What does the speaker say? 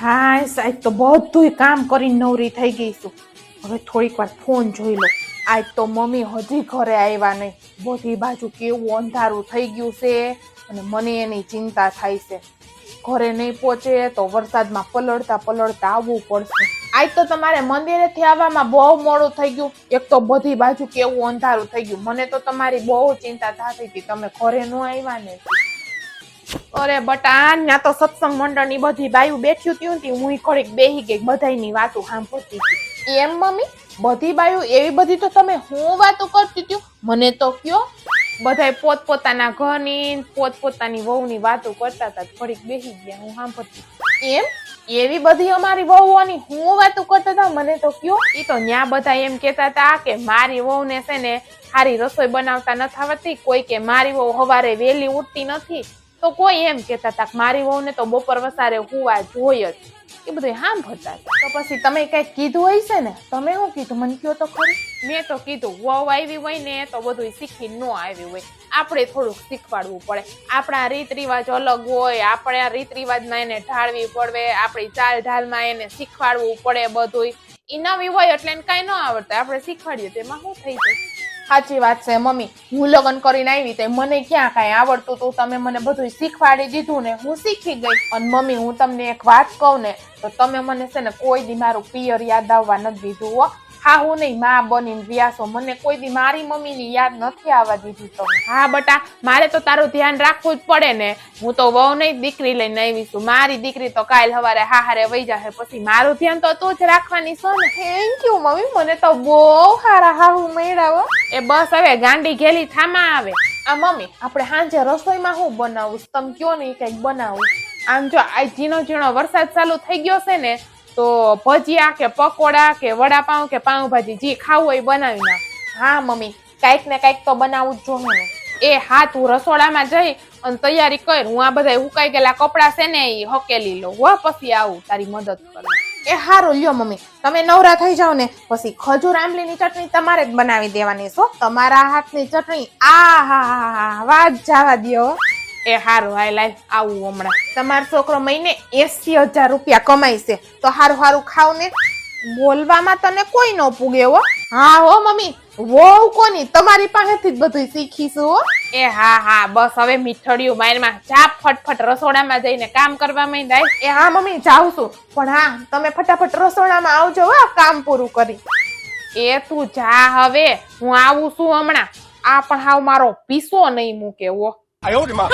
હા સાહેબ, તો બધુંય કામ કરીને નવરી થઈ ગઈ છું. હવે થોડીક વાર ફોન જોઈ લો આજ તો મમ્મી હજી ઘરે આવ્યા નહીં. બધી બાજુ કેવું અંધારું થઈ ગયું છે અને મને એની ચિંતા થાય છે. ઘરે નહીં પહોંચે તો વરસાદમાં પલળતા પલળતા આવવું પડશે. આજ તો તમારે મંદિરેથી આવવામાં બહુ મોડું થઈ ગયું. એક તો બધી બાજુ કેવું અંધારું થઈ ગયું. મને તો તમારી બહુ ચિંતા થતી હતી. તમે ઘરે ન આવ્યા ને. અરે બટા ના તો સત્સંગ મંડળની બધી બાયું બેઠ્યું હતી તી હું ઘડીક બેહી ગઈ, બધાયની વાતો સાંભળતી હતી. એમ, મમ્મી? બધી બાયું, એવી બધી તો તમે હું વાતો કરતી હતી? મને તો કયો. બધાય પોતપોતાના ઘરની પોતપોતાની વહુની વાતો કરતા હતા, ઘડીક બેહી ગયા, હું સાંભળતી એમ? એવી બધી અમારી વહુઓની હું વાતો કરતા હતા, મને તો કયો. એ તો ન્યા બધા એમ કહેતા હતા કે મારી વહુને છે ને સારી રસોઈ બનાવતા નથી આવડતી, કોઈ કે મારી વહુ હવારે વહેલી ઉઠતી નથી. તો કોઈ એમ કહેતા હતા કે મારી વહુને તો બપોર વસારે હુવા જોઈએ જ. એ બધું હામ હતા. તો પછી તમે કઈ કીધું હોય છે ને? તમે શું કીધું? મને કયો તો ખરી. મેં તો કીધું વહુ આવી હોય ને તો બધું શીખી ન આવી હોય. આપણે થોડુંક શીખવાડવું પડે. આપણા રીત રિવાજ અલગ હોય આપણે આ રીત રિવાજમાં એને ઢાળવી પડે આપણી ચાલ ઢાલમાં એને શીખવાડવું પડે બધું એ નવી હોય એટલે એને કાંઈ ન આવડતું. આપણે શીખવાડીએ તો એમાં શું થઈ જાય? સાચી વાત છે, મમ્મી. હું લગ્ન કરીને આવી તે મને ક્યાં કાંઈ આવડતું તો? તમે મને બધું શીખવાડી દીધું ને હું શીખી ગઈ. અને મમ્મી, હું તમને એક વાત કહું ને, તો તમે મને છે ને કોઈ દી મારું પિયર યાદ આવવા નથી દીધું, હો. હા હું નહીં માં બનીને વ્યાસો મને કોઈ દી મારી મમ્મીની યાદ નથી આવવા દીધી તમે હા બટા મારે તો તારું ધ્યાન રાખવું જ પડે ને. હું તો વહુ નહીં દીકરી લઈને આવી છું. મારી દીકરી તો કાલ સવારે હાહારે વહી જશે પછી મારું ધ્યાન તો તું જ રાખવાની છો ને. Thank you mummy. મને તો બહુ સારા હાહુ મેળાવો એ બસ હવે ગાંડી ઘેલી થામા આવે. આ મમ્મી આપણે સાંજે રસોઈમાં હું બનાવું? તમે કયો ને કંઈક બનાવું? આમ જો આ ઝીણો ઝીણો વરસાદ ચાલુ થઈ ગયો છે ને તો ભજીયા કે પકોડા કે વડાપાઉં કે પાઉંભાજી જે ખાવું હોય બનાવી નાખ. હા, મમ્મી, કાંઈક ને કાંઈક તો બનાવવું જ જોઈએ ને એ હા, તું રસોડામાં જઈ અને તૈયારી કર. હું આ બધા ઉકાઈ ગયેલા કપડા છે ને એ હકેલી લઉં. હો, પછી આવું તારી મદદ કરું. એ હારું, લ્યો, મમ્મી, તમે નવરા થઈ જાઓ ને, પછી ખજૂર આંબલીની ચટણી તમારે જ બનાવી દેવાની છો તમારા હાથની ચટણી, આ હા હા હા, વાત જવા દ્યો. એ હારું હાય લાય આવું હમણાં. તમારો છોકરો મહિને એસી હજાર રૂપિયા કમાય છે. તો હારું હારું ખાવ ને. બોલવામાં તને કોઈ ન પૂગે હો. હા હો મમ્મી. વહુ કોની? તમારી પાસેથી જ બધું શીખીશું હો. એ હા હા બસ હવે મીઠડિયું મારમાં જા ફટફટ રસોડામાં જઈને કામ કરવા માંડાય. એ હા મમ્મી જાઉં છું. પણ હા તમે ફટાફટ રસોડામાં આવજો હો કામ પૂરું કરી. એ તું જા હવે. હું આવું છું હમણાં. આ પણ હાવ મારો પીસો નહીં મૂકે હો. 哎呦我的妈！